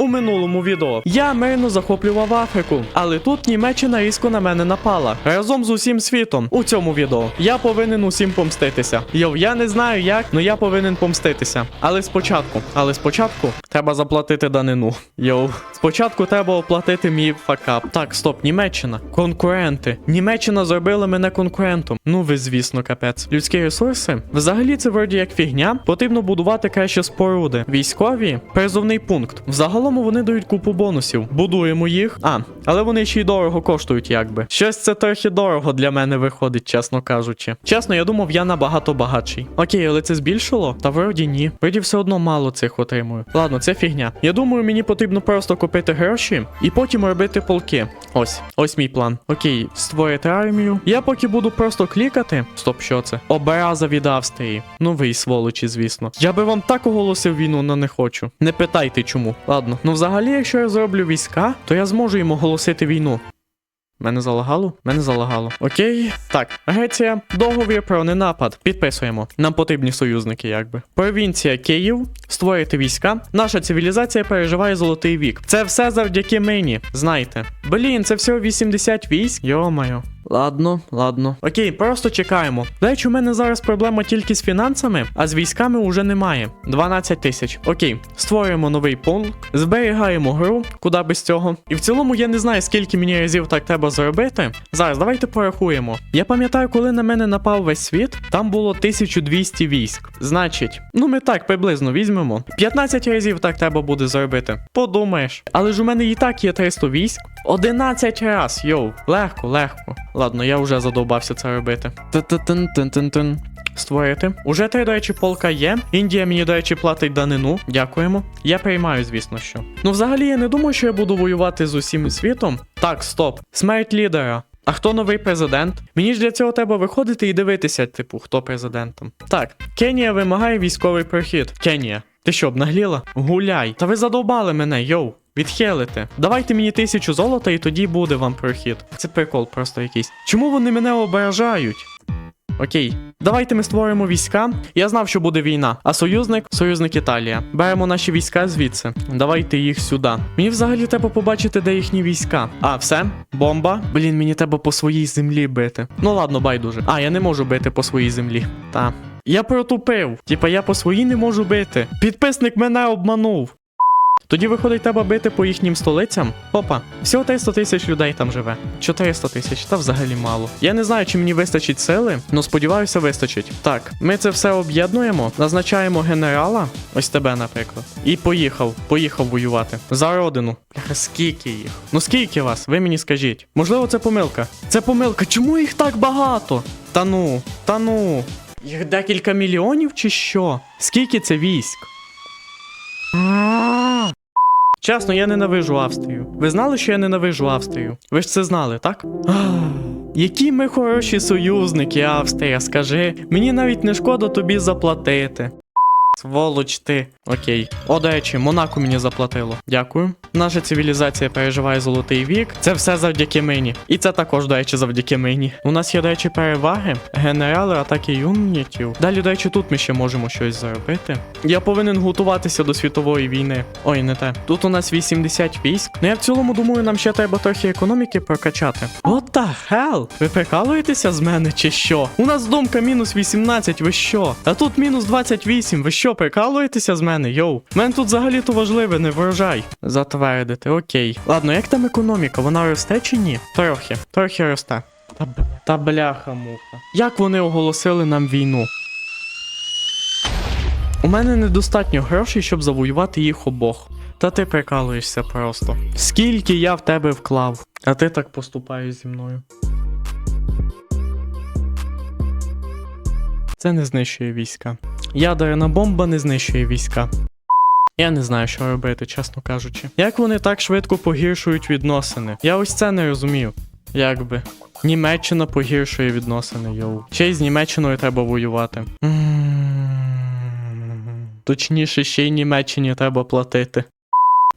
У минулому відео я мирно захоплював Африку, але тут Німеччина різко на мене напала разом з усім світом. У цьому відео я повинен усім помститися. Йов, я не знаю як, але я повинен помститися. Але спочатку, але спочатку треба заплатити данину. Йоу, спочатку треба оплатити мій факап. Так, стоп, Німеччина. Конкуренти. Німеччина зробила мене конкурентом. Ну ви, звісно, капець. Людські ресурси. Взагалі це вроді як фігня. Потрібно будувати краще споруди. Військові призовний пункт. Взагалом вони дають купу бонусів. Будуємо їх. А, але вони ще й дорого коштують, якби. Щось це трохи дорого для мене виходить, чесно кажучи. Чесно, я думав, я набагато багатший. Окей, але це збільшило? Та вроді ні. Вроді все одно мало цих отримую. Ладно, це фігня. Я думаю, мені потрібно просто купити гроші і потім робити полки. Ось, ось мій план. Окей, створити армію. Я поки буду просто клікати. Стоп, що це? Образа від Австрії. Ну ви сволочі, звісно. Я би вам так оголосив війну, але не хочу. Не питайте чому. Ладно, ну взагалі, якщо я зроблю війська, то я зможу їм оголосити війну. Мене залагало? Мене залагало. Окей. Так, Греція, договір про ненапад. Підписуємо. Нам потрібні союзники, якби. Провінція Київ, створити війська. Наша цивілізація переживає золотий вік. Це все завдяки мені. Знайте. Блін, це всього 80 військ. Йо-моє. Ладно, ладно. Окей, просто чекаємо. До речі, у мене зараз проблема тільки з фінансами, а з військами уже немає. 12 тисяч. Окей, створюємо новий пункт, зберігаємо гру, куди без цього. І в цілому я не знаю, скільки мені разів так треба зробити. Зараз давайте порахуємо. Я пам'ятаю, коли на мене напав весь світ, там було 1200 військ. Значить, ну ми так приблизно візьмемо. 15 разів так треба буде зробити. Подумаєш. Але ж у мене і так є 300 військ. 11 раз, йоу, легко, легко. Ладно, я вже задовбався це робити. Тин-тин-тин-тин-тин. Створити. Уже три, до речі, полка є. Індія мені, до речі, платить данину. Дякуємо. Я приймаю, звісно, що. Ну, взагалі, я не думаю, що я буду воювати з усім світом. Так, стоп. Смерть лідера. А хто новий президент? Мені ж для цього треба виходити і дивитися, типу, хто президентом. Так, Кенія вимагає військовий прохід. Кенія. Ти що, обнагліла? Гуляй. Та ви задовбали мене, йоу. Відхилите. Давайте мені тисячу золота і тоді буде вам прохід. Це прикол просто якийсь. Чому вони мене ображають? Окей, давайте ми створимо війська. Я знав, що буде війна. А союзник союзник Італія. Беремо наші війська звідси. Давайте їх сюди. Мені взагалі треба побачити, де їхні війська. А, все, бомба. Блін, мені треба по своїй землі бити. Ну ладно, байдуже. А, я не можу бити по своїй землі. Та. Я протупив. Типа я по своїй не можу бити. Підписник мене обманув. Тоді виходить, треба бити по їхнім столицям. Опа, всього 300 тисяч людей там живе. 400 тисяч, та взагалі мало. Я не знаю, чи мені вистачить сили, але сподіваюся, вистачить. Так, ми це все об'єднуємо, назначаємо генерала, ось тебе, наприклад. І поїхав, поїхав воювати. За родину. Скільки їх? Ну скільки вас? Ви мені скажіть. Можливо, це помилка. Це помилка. Чому їх так багато? Та ну, та ну. Їх декілька мільйонів чи що? Скільки це військ? Чесно, я ненавижу Австрію. Ви знали, що я ненавижу Австрію? Ви ж це знали, так? Які ми хороші союзники, Австрія, скажи. Мені навіть не шкода тобі заплатити. Сволоч ти. Окей. О, до речі, Монако мені заплатило. Дякую. Наша цивілізація переживає золотий вік. Це все завдяки мені. І це також, до речі, завдяки мені. У нас є, до речі, переваги, генерали, атаки юнітів. Далі, до речі, тут ми ще можемо щось заробити. Я повинен готуватися до світової війни. Ой, не те. Тут у нас 80 військ. Ну я в цілому думаю, нам ще треба трохи економіки прокачати. What the hell? Ви прикалуєтеся з мене чи що? У нас думка мінус 18, ви що? А тут мінус 28, ви що, прикалуєтеся з мене, йоу? Мене тут взагалі-то важливе, не врожай. Затвердити, окей. Ладно, як там економіка? Вона росте чи ні? Трохи, трохи росте. Та, б- та бляха муха. Як вони оголосили нам війну? У мене недостатньо грошей, щоб завоювати їх обох. Та ти прикалуєшся просто. Скільки я в тебе вклав, а ти так поступаєш зі мною. Це не знищує війська. Ядерна бомба не знищує війська. Я не знаю, що робити, чесно кажучи. Як вони так швидко погіршують відносини? Я ось це не розумію. Якби. Німеччина погіршує відносини, йоу. Ще й з Німеччиною треба воювати. Точніше, ще й Німеччині треба платити.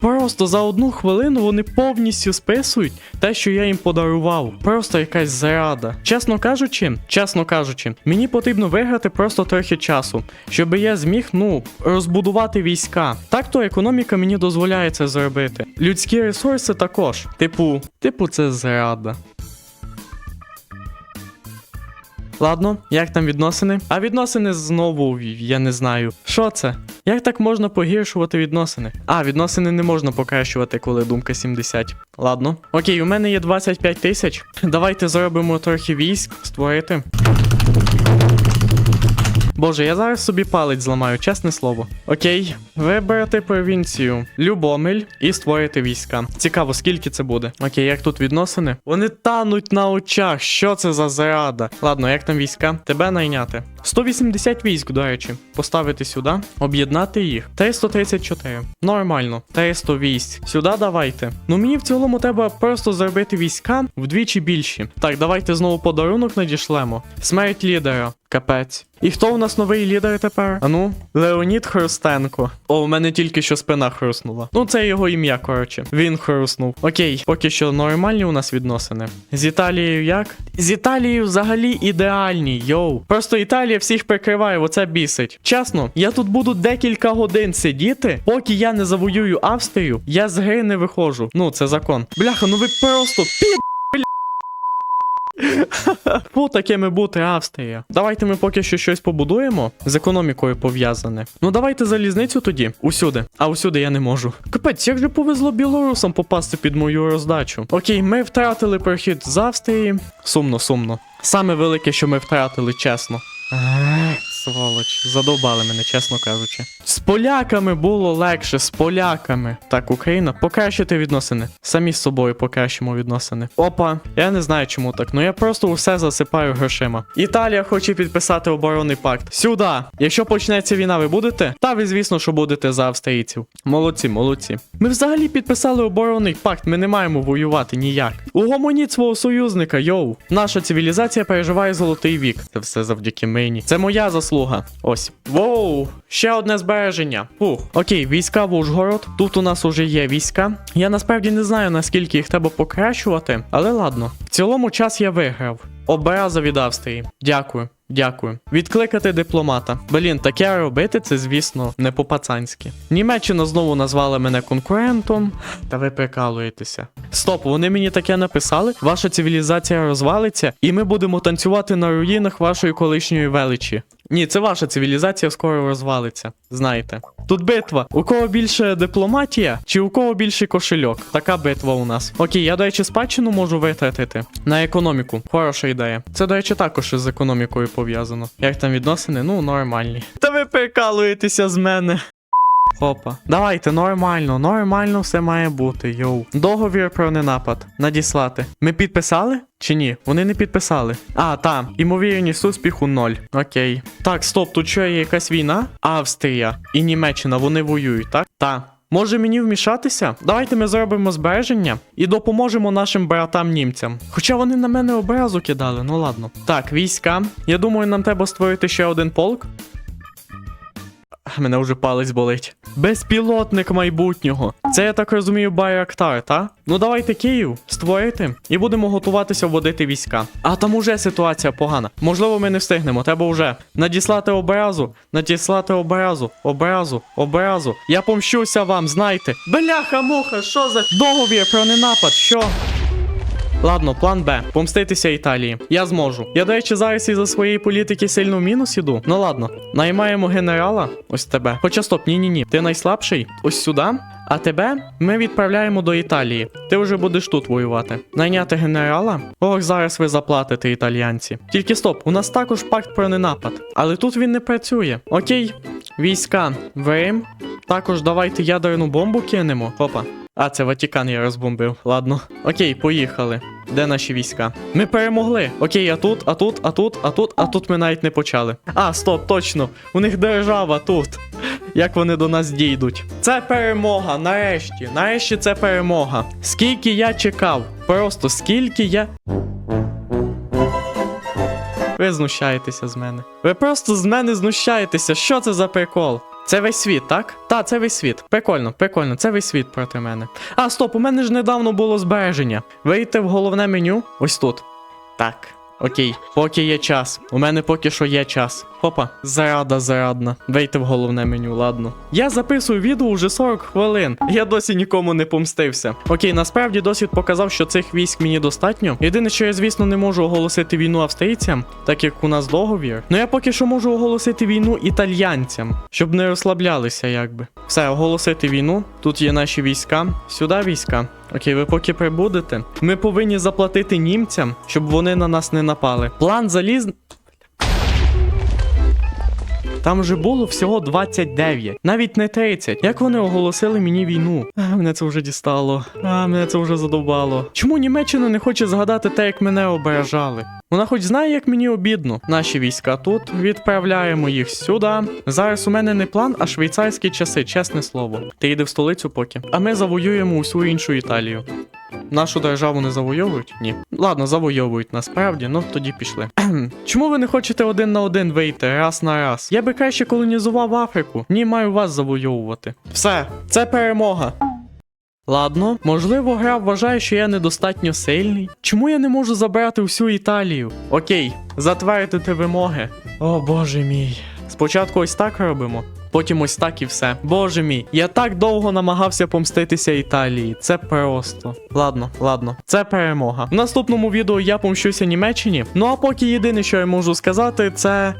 Просто за одну хвилину вони повністю списують те, що я їм подарував. Просто якась зрада. Чесно кажучи, чесно кажучи, мені потрібно виграти просто трохи часу, щоб я зміг, ну, розбудувати війська. Так то економіка мені дозволяє це зробити. Людські ресурси також. Типу, типу, це зрада. Ладно, як там відносини? А відносини знову, я не знаю. Що це? Як так можна погіршувати відносини? А, відносини не можна покращувати, коли думка 70. Ладно. Окей, у мене є 25 тисяч. Давайте зробимо трохи військ створити. Боже, я зараз собі палець зламаю, чесне слово. Окей, вибрати провінцію Любомель і створити війська. Цікаво, скільки це буде. Окей, як тут відносини? Вони тануть на очах. Що це за зрада? Ладно, як там війська? Тебе найняти. 180 військ, до речі, поставити сюди, об'єднати їх. 334. Нормально. 300 військ. Сюди давайте. Ну мені в цілому треба просто зробити війська вдвічі більші. Так, давайте знову подарунок надішлемо. Смерть лідера. Капець. І хто у нас новий лідер тепер? Ану, Леонід Хрустенко. О, у мене тільки що спина хрустнула. Ну, це його ім'я, коротше. Він хруснув. Окей, поки що нормальні у нас відносини. З Італією як? З Італією взагалі ідеальні, йоу. Просто Італія всіх прикриває, оце бісить. Чесно, я тут буду декілька годин сидіти, поки я не завоюю Австрію, я з гри не виходжу. Ну, це закон. Бляха, ну ви просто під. Фу, такими бути Австрія. Давайте ми поки що щось побудуємо з економікою пов'язане. Ну давайте залізницю тоді. Усюди. А усюди я не можу. Капець, як же повезло білорусам попасти під мою роздачу. Окей, ми втратили прохід з Австрії. Сумно, сумно. Саме велике, що ми втратили, чесно. Сволоч, задовбали мене, чесно кажучи. З поляками було легше, з поляками. Так, Україна, покращити відносини. Самі з собою покращимо відносини. Опа, я не знаю чому так, ну я просто усе засипаю грошима. Італія хоче підписати оборонний пакт. Сюди! Якщо почнеться війна, ви будете? Та ви, звісно, що будете за австрійців. Молодці, молодці. Ми взагалі підписали оборонний пакт, ми не маємо воювати ніяк. Угомоніть свого союзника, йоу. Наша цивілізація переживає золотий вік. Це все завдяки мені. Це моя заслуга. Ось. Воу, ще одне збереження. Фух. Окей, війська в Ужгород. Тут у нас уже є війська. Я насправді не знаю, наскільки їх треба покращувати, але ладно. В цілому час я виграв. Образа від Австрії. Дякую. Дякую. Відкликати дипломата. Блін, таке робити це, звісно, не по-пацанськи. Німеччина знову назвала мене конкурентом. Та ви прикалуєтеся. Стоп, вони мені таке написали. Ваша цивілізація розвалиться, і ми будемо танцювати на руїнах вашої колишньої величі. Ні, це ваша цивілізація скоро розвалиться. Знаєте. Тут битва. У кого більше дипломатія, чи у кого більший кошельок? Така битва у нас. Окей, я, до речі, спадщину можу витратити на економіку. Хороша ідея. Це, до речі, також із економікою пов'язано. Як там відносини? Ну, нормальні. Та ви прикалуєтеся з мене. Опа. Давайте, нормально, нормально все має бути, йоу. Договір про ненапад. Надіслати. Ми підписали? Чи ні? Вони не підписали. А, та, імовірність успіху ноль. Окей. Так, стоп, тут що є якась війна? Австрія і Німеччина, вони воюють, так? Та. Може мені вмішатися? Давайте ми зробимо збереження і допоможемо нашим братам німцям. Хоча вони на мене образу кидали, ну ладно. Так, війська. Я думаю, нам треба створити ще один полк. Мене вже палець болить. Безпілотник майбутнього. Це я так розумію, Байрактар, та? Ну давайте Київ створити і будемо готуватися вводити війська. А там уже ситуація погана. Можливо, ми не встигнемо. Треба вже надіслати образу, надіслати образу, образу, образу. Я помщуся вам, знайте. Бляха муха, що за договір про ненапад? Що? Ладно, план Б. Помститися Італії. Я зможу. Я, до речі, зараз із-за своєї політики сильно в мінус іду. Ну ладно, наймаємо генерала. Ось тебе. Хоча стоп, ні-ні ні. Ти найслабший? Ось сюди. А тебе ми відправляємо до Італії. Ти вже будеш тут воювати. Найняти генерала? Ох, зараз ви заплатите італіянці. Тільки стоп, у нас також пакт про ненапад. Але тут він не працює. Окей, війська в Рим. Також давайте ядерну бомбу кинемо. Опа. А, це Ватікан я розбомбив. Ладно. Окей, поїхали. Де наші війська? Ми перемогли. Окей, а тут, а тут, а тут, а тут, а тут ми навіть не почали. А, стоп, точно. У них держава тут. Як вони до нас дійдуть? Це перемога, нарешті. Нарешті це перемога. Скільки я чекав? Просто скільки я. Ви знущаєтеся з мене. Ви просто з мене знущаєтеся. Що це за прикол? Це весь світ, так? Та, це весь світ. Прикольно, прикольно, це весь світ проти мене. А, стоп, у мене ж недавно було збереження. Вийти в головне меню. Ось тут. Так. Окей, поки є час. У мене поки що є час. Хопа, зарада зарадна. Вийти в головне меню, ладно. Я записую відео вже 40 хвилин. Я досі нікому не помстився. Окей, насправді досвід показав, що цих військ мені достатньо. Єдине, що я, звісно, не можу оголосити війну австрійцям, так як у нас договір. Ну я поки що можу оголосити війну італьянцям, щоб не розслаблялися, якби. Все, оголосити війну. Тут є наші війська. Сюди війська. Окей, ви поки прибудете. Ми повинні заплатити німцям, щоб вони на нас не напали. План заліз. Там же було всього 29, навіть не 30. Як вони оголосили мені війну? А, мене це вже дістало. А, мене це вже задовбало. Чому Німеччина не хоче згадати те, як мене ображали? Вона хоч знає, як мені обідно. Наші війська тут відправляємо їх сюди. Зараз у мене не план, а швейцарські часи, чесне слово. Ти йди в столицю поки. А ми завоюємо усю іншу Італію. Нашу державу не завойовують? Ні. Ладно, завойовують насправді, ну тоді пішли. Чому ви не хочете один на один вийти раз на раз? Я би краще колонізував Африку. Ні, маю вас завойовувати. Все, це перемога. Ладно, можливо, гра вважає, що я недостатньо сильний. Чому я не можу забрати всю Італію? Окей, затвердити вимоги. О боже мій. Спочатку ось так робимо. Потім ось так і все. Боже мій, я так довго намагався помститися Італії. Це просто. Ладно, ладно, це перемога. В наступному відео я помщуся Німеччині. Ну а поки єдине, що я можу сказати, це